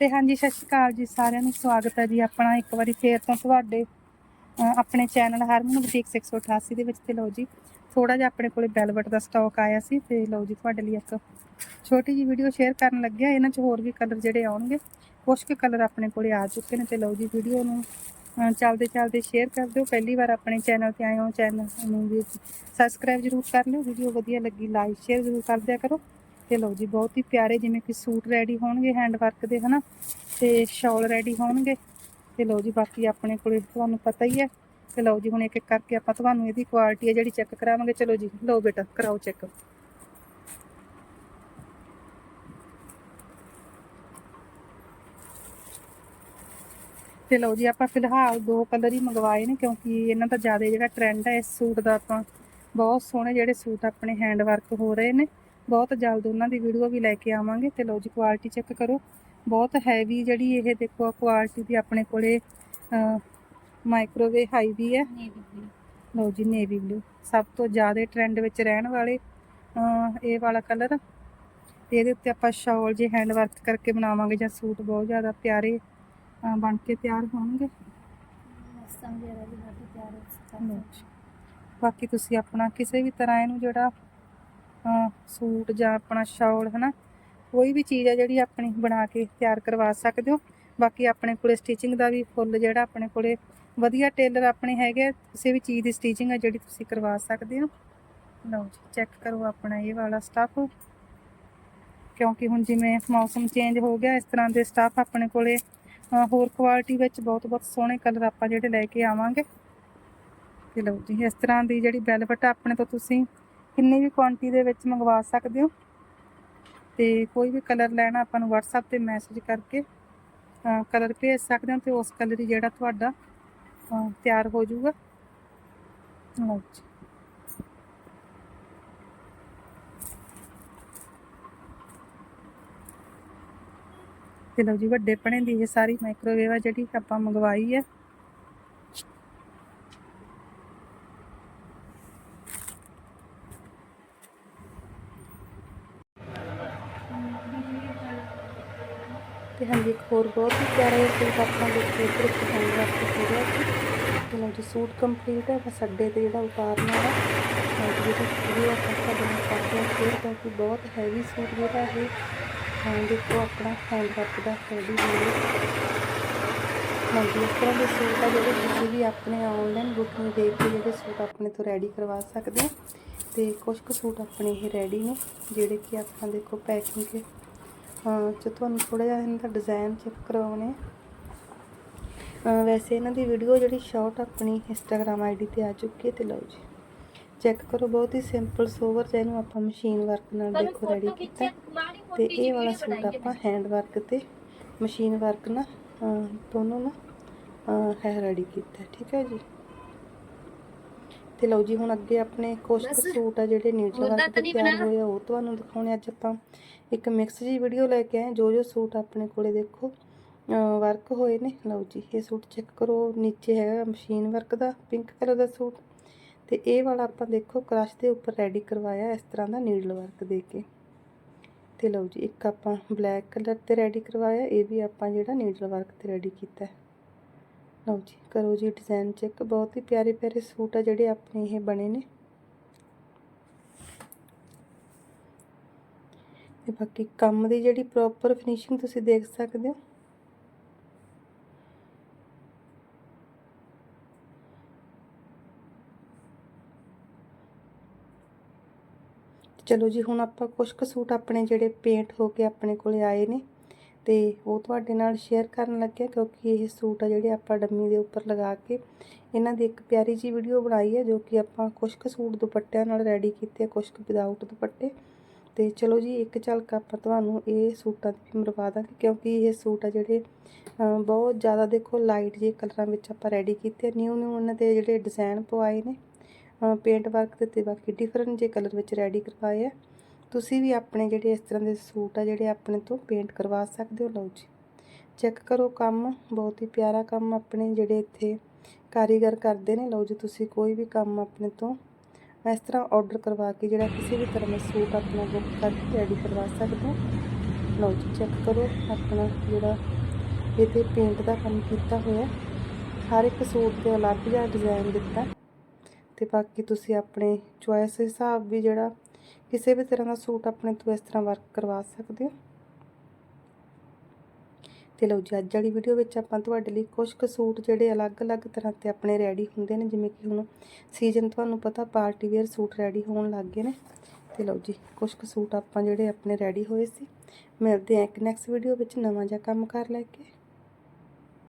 ਤੇ ਹਾਂਜੀ, ਸਤਿ ਸ਼੍ਰੀ ਅਕਾਲ ਜੀ ਸਾਰਿਆਂ ਨੂੰ। ਸਵਾਗਤ ਹੈ ਜੀ ਆਪਣਾ ਇੱਕ ਵਾਰੀ ਫੇਰ ਤੋਂ ਤੁਹਾਡੇ ਆਪਣੇ ਚੈਨਲ ਹਰਮਨ ਬੁਟੀਕ 688 ਦੇ ਵਿੱਚ। ਤੇ ਲਓ ਜੀ ਥੋੜਾ ਜਿਹਾ ਆਪਣੇ ਕੋਲੇ ਵੈਲਵਟ ਦਾ ਸਟਾਕ ਆਇਆ ਸੀ ਤੇ ਲਓ ਜੀ, ਤੁਹਾਡੇ ਲਈ ਇੱਕ ਛੋਟੀ ਜੀ ਵੀਡੀਓ ਸ਼ੇਅਰ ਕਰਨ ਲੱਗਿਆ। ਇਹਨਾਂ 'ਚ ਹੋਰ ਵੀ ਕਲਰ ਜਿਹੜੇ ਆਉਣਗੇ ਕੁਝ ਕੁ ਕਲਰ ਆਪਣੇ ਕੋਲੇ ਆ ਚੁੱਕੇ ਨੇ। ਤੇ ਲਓ ਜੀ ਵੀਡੀਓ ਨੂੰ, ਅਹ, ਚੱਲਦੇ ਚੱਲਦੇ ਸ਼ੇਅਰ ਕਰ ਦਿਓ। ਪਹਿਲੀ ਵਾਰ ਆਪਣੇ ਚੈਨਲ ਤੇ ਆਏ ਹੋ ਚੈਨਲ ਨੂੰ ਵੀ ਸਬਸਕ੍ਰਾਈਬ ਜ਼ਰੂਰ ਕਰ ਲਿਓ। ਵੀਡੀਓ ਵਧੀਆ ਲੱਗੀ ਲਾਈਕ ਸ਼ੇਅਰ ਜ਼ਰੂਰ ਕਰ ਦਿਆ ਕਰੋ। ਤੇ ਲਓ ਜੀ, ਬਹੁਤ ਹੀ ਪਿਆਰੇ ਜਿਵੇਂ ਕਿ ਸੂਟ ਰੈਡੀ ਹੋਣਗੇ ਹੈਂਡ ਵਰਕ ਦੇ, ਹਨਾ? ਤੇ ਸ਼ਾਲ ਰੈਡੀ ਹੋਣਗੇ। ਤੇ ਲਓ ਜੀ, ਬਾਕੀ ਆਪਣੇ ਕੋਲੇ ਤੁਹਾਨੂੰ ਪਤਾ ਹੀ ਹੈ। ਤੇ ਲਓ ਜੀ, ਹੁਣ ਇੱਕ ਇੱਕ ਕਰਕੇ ਆਪਾਂ ਤੁਹਾਨੂੰ ਇਹਦੀ ਕੁਆਲਿਟੀ ਹੈ ਜਿਹੜੀ ਚੈੱਕ ਕਰਾਵਾਂਗੇ। ਚਲੋ ਜੀ, ਲਓ ਬੇਟਾ, ਕਰਾਓ ਚੈੱਕ ਤੇ ਲਓ ਜੀ, ਆਪਾਂ ਫਿਲਹਾਲ ਦੋ ਕਲਰ ਹੀ ਮੰਗਵਾਏ ਨੇ, ਕਿਉਂਕਿ ਇਹਨਾਂ ਦਾ ਜ਼ਿਆਦਾ ਜਿਹੜਾ ਟ੍ਰੈਂਡ ਹੈ ਇਸ ਸੂਟ ਦਾ ਆਪਾਂ, ਬਹੁਤ ਸੋਹਣੇ ਜਿਹੜੇ ਸੂਟ ਆਪਣੇ ਹੈਂਡ ਵਰਕ ਹੋ ਰਹੇ ਨੇ। ਬਹੁਤ ਜਲਦ ਉਹਨਾਂ ਦੀ ਵੀਡੀਓ ਵੀ ਲੈ ਕੇ ਆਵਾਂਗੇ ਤੇ ਲਓ ਜੀ ਕੁਆਲਿਟੀ ਚੈੱਕ ਕਰੋ। ਬਹੁਤ ਹੈਵੀ ਜਿਹੜੀ ਇਹ ਦੇਖੋ ਕੁਆਲਿਟੀ ਦੀ ਆਪਣੇ ਕੋਲੇ ਮਾਈਕ੍ਰੋਵੇਵ ਹਾਈ ਵੀ ਹੈ। ਲਓ ਜੀ ਨੇਵੀ ਬਲੂ ਸਭ ਤੋਂ ਜ਼ਿਆਦਾ ਟ੍ਰੈਂਡ ਵਿੱਚ ਰਹਿਣ ਵਾਲੇ ਇਹ ਵਾਲਾ ਕਲਰ ਤੇ ਇਹਦੇ ਉੱਤੇ ਆਪਾਂ ਸ਼ਾਲ ਜੇ ਹੈਂਡ ਵਰਕ ਕਰਕੇ ਬਣਾਵਾਂਗੇ ਜਾਂ ਸੂਟ ਬਹੁਤ ਜ਼ਿਆਦਾ ਪਿਆਰੇ ਬਣ ਕੇ ਤਿਆਰ ਹੋਣਗੇ। ਬਾਕੀ ਤੁਸੀਂ ਆਪਣਾ ਕਿਸੇ ਵੀ ਤਰ੍ਹਾਂ ਇਹਨੂੰ ਜਿਹੜਾ ਸੂਟ ਜਾਂ ਆਪਣਾ ਸ਼ਾਲ ਹਨਾ? ਕੋਈ ਵੀ ਚੀਜ਼ ਆ ਜਿਹੜੀ ਆਪਣੀ ਬਣਾ ਕੇ ਤਿਆਰ ਕਰਵਾ ਸਕਦੇ ਹੋ। ਬਾਕੀ ਆਪਣੇ ਕੋਲੇ ਸਟਿਚਿੰਗ ਦਾ ਵੀ ਫੁੱਲ ਜਿਹੜਾ ਆਪਣੇ ਕੋਲੇ ਵਧੀਆ ਟੇਲਰ ਆਪਣੇ ਹੈਗੇ ਆ, ਕਿਸੇ ਵੀ ਚੀਜ਼ ਦੀ ਸਟਿਚਿੰਗ ਹੈ ਜਿਹੜੀ ਤੁਸੀਂ ਕਰਵਾ ਸਕਦੇ ਹੋ। ਲਓ ਜੀ ਚੈੱਕ ਕਰੋ ਆਪਣਾ ਇਹ ਵਾਲਾ ਸਟਾਫ ਕਿਉਂਕਿ ਹੁਣ ਜਿਵੇਂ ਮੌਸਮ ਚੇਂਜ ਹੋ ਗਿਆ ਇਸ ਤਰ੍ਹਾਂ ਦੇ ਸਟਾਫ ਆਪਣੇ ਕੋਲੇ ਹੋਰ ਕੁਆਲਿਟੀ ਵਿੱਚ ਬਹੁਤ ਬਹੁਤ ਸੋਹਣੇ ਕਲਰ ਆਪਾਂ ਜਿਹੜੇ ਲੈ ਕੇ ਆਵਾਂਗੇ। ਤੇ ਲਓ ਜੀ ਇਸ ਤਰ੍ਹਾਂ ਦੀ ਜਿਹੜੀ ਵੈਲਵਟ ਆਪਣੇ ਤੋਂ ਤੁਸੀਂ ਕਿੰਨੀ ਵੀ ਕੁਆਂਟੀ ਦੇ ਵਿੱਚ ਮੰਗਵਾ ਸਕਦੇ ਹੋ। ਤੇ ਕੋਈ ਵੀ ਕਲਰ ਲੈਣਾ ਆਪਾਂ ਨੂੰ WhatsApp ਤੇ ਮੈਸੇਜ ਕਰਕੇ ਕਲਰ ਭੇਜ ਸਕਦੇ ਹੋ ਤੇ ਉਸ ਕਲਰ ਹੀ ਜਿਹੜਾ ਤੁਹਾਡਾ ਤਿਆਰ ਹੋ ਜਾਊਗਾ। ਲਓ ਜੀ। ਤੇ ਲਓ ਜੀ ਵੱਡੇ ਪਣੇ ਦੀ ਇਹ ਸਾਰੀ ਮਾਈਕ੍ਰੋਵੇਵ ਆ ਜਿਹੜੀ ਆਪਾਂ ਮੰਗਵਾਈ ਹੈ। ਤੇ ਹਾਂਜੀ ਇੱਕ ਹੋਰ ਬਹੁਤ ਹੀ ਪਿਆਰਾ ਜਿਹਾ ਸੂਟ ਆਪਾਂ ਦੇਖੋ ਇੱਧਰ ਇੱਕ ਹੈਂਡ ਵਰਕ ਹੋ ਰਿਹਾ ਸੀ ਤੇ ਜੀ ਸੂਟ ਕੰਪਲੀਟ ਹੈ, ਬਸ ਅੱਡੇ ਤੇ ਜਿਹੜਾ ਉਤਾਰਨਾ ਹੈ ਲਓ ਜੀ ਵੀਡੀਓ ਆਪਾਂ ਤੁਹਾਡੇ ਨਾਲ ਕਰਦੇ ਹਾਂ ਸ਼ੇਅਰ ਕਿਉਂਕਿ ਬਹੁਤ ਹੈਵੀ ਸੂਟ ਜਿਹੜਾ ਇਹ, ਹਾਂ, ਦੇਖੋ ਆਪਣਾ ਹੈਂਡ ਵਰਕ ਦਾ ਰੈਡੀ ਹੋ। ਹਾਂਜੀ, ਇਸ ਤਰ੍ਹਾਂ ਦੇ ਸੂਟ ਆ ਜਿਹੜੇ ਤੁਸੀਂ ਵੀ ਆਪਣੇ ਆਨਲਾਈਨ ਬੁਕਿੰਗ ਦੇ ਕੇ ਜਿਹੜੇ ਸੂਟ ਆਪਣੇ ਤੋਂ ਰੈਡੀ ਕਰਵਾ ਸਕਦੇ ਹੋ। ਤੇ ਕੁਝ ਕੁ ਸੂਟ ਆਪਣੇ ਇਹ ਰੈਡੀ ਨੇ, ਜਿਹੜੇ ਕਿ ਆਪਾਂ ਦੇਖੋ ਪੈਕਿੰਗ ਚ ਤੁਹਾਨੂੰ ਥੋੜਾ ਜਿਹਾ ਇਹਨਾਂ ਦਾ ਡਿਜ਼ਾਈਨ ਚੈੱਕ ਅਹ ਵੈਸੇ ਇਹਨਾਂ ਦੀ ਵੀਡੀਓ ਜਿਹੜੀ ਸ਼ਾਰਟ ਆਪਣੀ ਇੰਸਟਾਗ੍ਰam ਆਈਡੀ ਤੇ ਆ ਚੁੱਕੀ ਹੈ ਤੇ ਲਓ ਜੀ। ਚੈੱਕ ਕਰੋ ਬਹੁਤ ਹੀ ਸਿੰਪਲ ਸੋਵਰ ਜਿਹਾ ਇਹਨੂੰ ਆਪਾਂ ਮਸ਼ੀਨ ਵਰਕ ਨਾਲ ਦੇਖੋ ਰੈਡੀ ਕੀਤਾ। ਤੇ ਇਹ ਵਾਲਾ ਸੂਟ ਆਪਾਂ ਹੈਂਡ ਵਰਕ ਤੇ ਮਸ਼ੀਨ ਵਰਕ ਨਾਲ ਦੋਨੋਂ ਨਾ ਹੈ ਰੈਡੀ ਕੀਤਾ ਠੀਕ ਹੈ ਜੀ? ਤੇ ਲਓ ਜੀ ਹੁਣ ਅੱਗੇ ਆਪਣੇ ਕੁਛ ਕੁ ਸੂਟ ਆ ਜਿਹੜੇ ਨੀਡਲ ਵਰਕ ਤੇ ਤਿਆਰ ਹੋਏ ਆ ਉਹ ਤੁਹਾਨੂੰ ਦਿਖਾਉਣੇ ਅੱਜ ਆਪਾਂ। ਇੱਕ ਮਿਕਸ ਜੀ ਵੀਡੀਓ ਲੈ ਕੇ ਆਏ ਜੋ ਜੋ ਸੂਟ ਆਪਣੇ ਕੋਲੇ ਦੇਖੋ ਵਰਕ ਹੋਏ ਨੇ। ਲਓ ਜੀ ਇਹ ਸੂਟ ਚੈੱਕ ਕਰੋ ਨੀਚੇ ਹੈਗਾ ਮਸ਼ੀਨ ਵਰਕ ਦਾ ਪਿੰਕ ਕਲਰ ਦਾ ਸੂਟ। ਤੇ ਇਹ ਵਾਲਾ ਆਪਾਂ ਦੇਖੋ ਕ੍ਰਸ਼ ਦੇ ਉੱਪਰ ਰੈਡੀ ਕਰਵਾਇਆ ਇਸ ਤਰ੍ਹਾਂ ਦਾ ਨੀਡਲ ਵਰਕ ਦੇ ਕੇ। ਤੇ ਲਓ ਜੀ ਇੱਕ ਆਪਾਂ ਬਲੈਕ ਕਲਰ ਤੇ ਰੈਡੀ ਕਰਵਾਇਆ ਇਹ ਵੀ ਆਪਾਂ ਜਿਹੜਾ ਨੀਡਲ ਵਰਕ ਤੇ ਰੈਡੀ ਕੀਤਾ। ਹੈ ਲਓ ਜੀ ਕਰੋ ਜੀ ਡਿਜ਼ਾਈਨ ਚੈੱਕ ਬਹੁਤ ਹੀ ਪਿਆਰੇ ਪਿਆਰੇ ਸੂਟ ਆ ਜਿਹੜੇ ਆਪਣੇ ਇਹ ਬਣੇ ਨੇ। ਤੇ ਬਾਕੀ ਕੰਮ ਦੀ ਜਿਹੜੀ ਪ੍ਰੋਪਰ ਫਿਨਿਸ਼ਿੰਗ ਤੁਸੀਂ ਦੇਖ ਸਕਦੇ ਹੋ। ਚਲੋ ਜੀ, ਹੁਣ ਆਪਾਂ ਕੁਝ ਕੁ ਸੂਟ ਆਪਣੇ ਜਿਹੜੇ ਪੇਂਟ ਹੋ ਕੇ ਆਪਣੇ ਕੋਲੇ ਆਏ ਨੇ। ਤੇ ਉਹ ਤੁਹਾਡੇ ਨਾਲ ਸ਼ੇਅਰ ਕਰਨ ਲੱਗਿਆ ਕਿਉਂਕਿ ਇਹ ਸੂਟ ਆ ਜਿਹੜੇ ਆਪਾਂ ਡੰਮੀ ਦੇ ਉੱਪਰ ਲਗਾ ਕੇ ਇਹਨਾਂ ਦੀ ਇੱਕ ਪਿਆਰੀ ਜੀ ਵੀਡੀਓ ਬਣਾਈ ਹੈ ਜੋ ਕਿ ਆਪਾਂ ਕੁਝ ਕੁ ਸੂਟ ਦੁਪੱਟਿਆਂ ਨਾਲ ਰੈਡੀ ਕੀਤੇ ਕੁਝ ਕੁ ਵਿਦਆਊਟ ਦੁਪੱਟੇ। ਤੇ ਚਲੋ ਜੀ, ਇੱਕ ਝਲਕ ਆਪਾਂ ਤੁਹਾਨੂੰ ਇਹ ਸੂਟਾਂ ਦੀ ਮਰਵਾ ਦਾਂਗੇ ਕਿਉਂਕਿ ਇਹ ਸੂਟ ਆ ਜਿਹੜੇ ਬਹੁਤ ਜ਼ਿਆਦਾ ਦੇਖੋ ਲਾਈਟ ਜੇ ਕਲਰਾਂ ਵਿੱਚ ਆਪਾਂ ਰੈਡੀ ਕੀਤੇ ਨਿਊ ਨਿਊ ਉਹਨਾਂ ਦੇ ਜਿਹੜੇ ਡਿਜ਼ਾਈਨ ਪਵਾਏ ਨੇ ਪੇਂਟ ਵਰਕ ਦੇ ਤੇ ਬਾਕੀ ਡਿਫਰੈਂਟ ਜੇ ਕਲਰ ਵਿੱਚ ਰੈਡੀ ਕਰਵਾਏ ਆ। ਤੁਸੀਂ ਵੀ ਆਪਣੇ ਜਿਹੜੇ ਇਸ ਤਰ੍ਹਾਂ ਦੇ ਸੂਟ ਆ ਜਿਹੜੇ ਆਪਣੇ ਤੋਂ ਪੇਂਟ ਕਰਵਾ ਸਕਦੇ ਹੋ? ਲਓ ਜੀ। ਚੈੱਕ ਕਰੋ ਕੰਮ। ਬਹੁਤ ਹੀ ਪਿਆਰਾ ਕੰਮ ਆਪਣੇ ਜਿਹੜੇ ਇੱਥੇ ਕਾਰੀਗਰ ਕਰਦੇ ਨੇ। ਲਓ ਜੀ, ਤੁਸੀਂ ਕੋਈ ਵੀ ਕੰਮ ਆਪਣੇ ਤੋਂ ਇਸ ਤਰ੍ਹਾਂ ਆਰਡਰ ਕਰਵਾ ਕੇ ਜਿਹੜਾ ਕਿਸੇ ਵੀ ਤਰ੍ਹਾਂ ਦਾ ਸੂਟ ਆਪਣਾ ਬੁੱਕ ਕਰਕੇ ਰੈਡੀ ਕਰਵਾ ਸਕਦੇ ਹੋ। ਲਓ ਜੀ ਚੈੱਕ ਕਰੋ ਆਪਣਾ ਜਿਹੜਾ ਇਹਦੇ ਪੇਂਟ ਦਾ ਕੰਮ ਕੀਤਾ ਹੋਇਆ ਹਰ ਇੱਕ ਸੂਟ ਤੇ ਅਲੱਗ ਜਿਹਾ ਡਿਜ਼ਾਈਨ ਦਿੱਤਾ। ਤੇ ਬਾਕੀ ਤੁਸੀਂ ਆਪਣੇ ਚੁਆਇਸ ਹਿਸਾਬ ਵੀ ਜਿਹੜਾ ਕਿਸੇ ਵੀ ਤਰ੍ਹਾਂ ਦਾ ਸੂਟ ਆਪਣੇ ਤੋਂ ਇਸ ਤਰ੍ਹਾਂ ਵਰਕ ਕਰਵਾ ਸਕਦੇ ਹੋ? ਤੇ ਲਓ ਜੀ, ਅੱਜ ਵਾਲੀ ਵੀਡੀਓ ਵਿੱਚ ਆਪਾਂ ਤੁਹਾਡੇ ਲਈ ਕੁਝ ਕੁ ਸੂਟ ਜਿਹੜੇ ਅਲੱਗ-ਅਲੱਗ ਤਰ੍ਹਾਂ ਤੇ ਆਪਣੇ ਰੈਡੀ ਹੁੰਦੇ ਨੇ, ਜਿਵੇਂ ਕਿ ਹੁਣ ਸੀਜ਼ਨ ਤੁਹਾਨੂੰ ਪਤਾ ਪਾਰਟੀ ਵੇਅਰ ਸੂਟ ਰੈਡੀ ਹੋਣ ਲੱਗ ਗਏ ਨੇ। ਤੇ ਲਓ ਜੀ ਕੁਝ ਕੁ ਸੂਟ ਆਪਾਂ ਜਿਹੜੇ ਆਪਣੇ ਰੈਡੀ ਹੋਏ ਸੀ। ਮਿਲਦੇ ਆ ਇੱਕ ਨੈਕਸਟ ਵੀਡੀਓ ਵਿੱਚ ਨਵਾਂ ਜਿਹਾ ਕੰਮ ਕਰ ਲੈ ਕੇ।